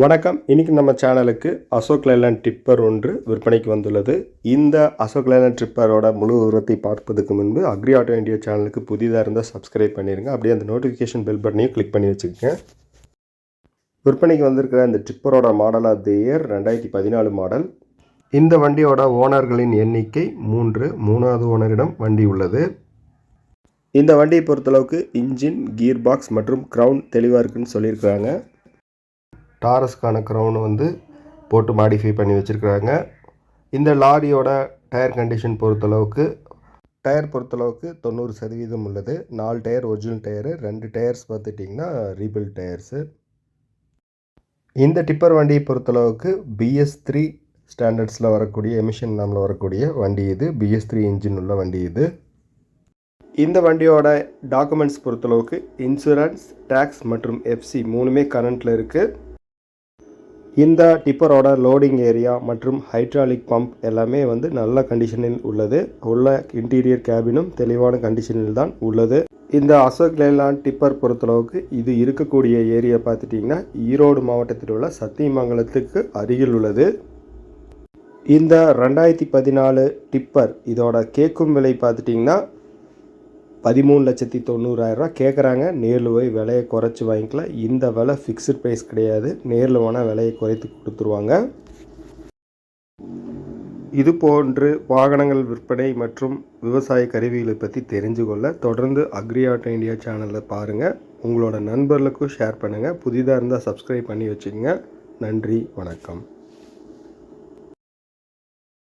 வணக்கம். இன்றைக்கி நம்ம சேனலுக்கு அசோக் லைலாண்ட் டிப்பர் ஒன்று விற்பனைக்கு வந்துள்ளது. இந்த அசோக் லைலாண்ட் டிப்பரோட முழு விவரத்தை பார்ப்பதுக்கு முன்பு அக்ரி ஆட்டோ இந்தியா சேனலுக்கு புதிதாக இருந்தால் சப்ஸ்கிரைப் பண்ணிடுங்க அப்படியே அந்த நோட்டிஃபிகேஷன் பெல் பட்டனையும் கிளிக் பண்ணி வச்சுக்கோங்க. விற்பனைக்கு வந்திருக்கிற இந்த டிப்பரோட மாடல் ஆஃப் தி இயர் ரெண்டாயிரத்தி பதினாலு மாடல் இந்த வண்டியோட ஓனர்களின் எண்ணிக்கை மூன்று. மூணாவது ஓனரிடம் வண்டி உள்ளது. இந்த வண்டியை பொறுத்தளவுக்கு இன்ஜின் கியர் பாக்ஸ் மற்றும் க்ரௌன் தெளிவாக இருக்குன்னு சொல்லியிருக்கிறாங்க. டாரஸ்க்கான க்ரௌன் வந்து போட்டு மாடிஃபை பண்ணி வச்சுருக்குறாங்க. இந்த லாரியோட டயர் கண்டிஷன் பொறுத்தளவுக்கு டயர் பொறுத்தளவுக்கு தொண்ணூறு சதவீதம் உள்ளது. நாலு டயர் ஒரிஜினல் டயரு ரெண்டு டயர்ஸ் பார்த்துட்டிங்கன்னா ரீபில் டயர்ஸு இந்த டிப்பர் வண்டியை பொறுத்தளவுக்கு பிஎஸ் த்ரீ ஸ்டாண்டர்ட்ஸில் வரக்கூடிய எமிஷன் நாமில் வரக்கூடிய வண்டி இது. பிஎஸ் த்ரீ இன்ஜின் உள்ள வண்டி இது. இந்த வண்டியோட டாக்குமெண்ட்ஸ் பொறுத்தளவுக்கு இன்சூரன்ஸ் டேக்ஸ் மற்றும் எஃப்சி மூணுமே கரண்ட்டில் இருக்குது இந்த டிப்பரோட லோடிங் ஏரியா மற்றும் ஹைட்ராலிக் பம்ப் எல்லாமே வந்து நல்ல கண்டிஷனில் உள்ளது. உள்ள இன்டீரியர் கேபினும் தெளிவான கண்டிஷனில் தான் உள்ளது. இந்த அசோக் லேலாண்ட் டிப்பர் பொறுத்தளவுக்கு இது இருக்கக்கூடிய ஏரியா பார்த்துட்டிங்கன்னா ஈரோடு மாவட்டத்தில் உள்ள சத்தியமங்கலத்துக்கு அருகில் உள்ளது. இந்த ரெண்டாயிரத்தி பதினாலு டிப்பர் இதோட கேட்கும் விலை பார்த்துட்டிங்கன்னா பதிமூணு லட்சத்தி தொண்ணூறாயிரரூவா கேட்குறாங்க நேரில் போய் விலையை குறைச்சி வாங்கிக்கலாம். இந்த விலை ஃபிக்ஸ்டு ப்ரைஸ் கிடையாது. நேரில் வேணால் விலையை குறைத்து கொடுத்துருவாங்க. இது போன்று வாகனங்கள் விற்பனை மற்றும் விவசாய கருவிகளை பற்றி தெரிஞ்சு கொள்ள தொடர்ந்து அக்ரி ஆட்டோ இந்தியா சேனலை பாருங்கள் உங்களோட நண்பர்களுக்கும் ஷேர் பண்ணுங்கள் புதிதாக இருந்தால் சப்ஸ்கிரைப் பண்ணி வச்சுக்கோங்க. நன்றி வணக்கம்.